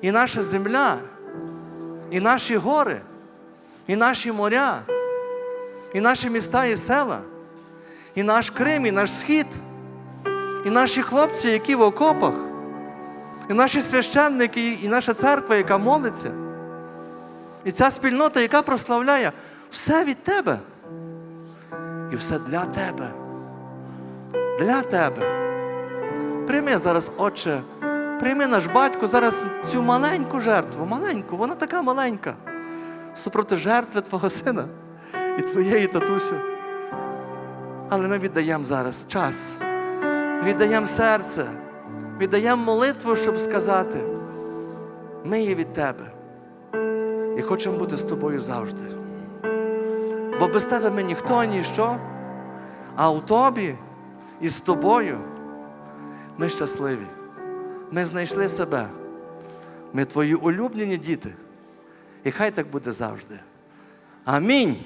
і наша земля, і наші гори, і наші моря, і наші міста і села, і наш Крим, і наш схід, і наші хлопці, які в окопах, і наші священники, і наша церква, яка молиться, і ця спільнота, яка прославляє все від тебе. І все для тебе. Для тебе. Прийми зараз, Отче, прийми наш батько зараз цю маленьку жертву, маленьку, вона така маленька. Супроти жертви Твого сина і твоєї татусю. Але ми віддаємо зараз час, віддаємо серце, віддаємо молитву, щоб сказати, ми є від тебе і хочемо бути з тобою завжди. Бо без тебе ми ніхто, ніщо, а у тобі і з тобою ми щасливі. Ми знайшли себе. Ми твої улюблені діти. І хай так буде завжди. Амінь.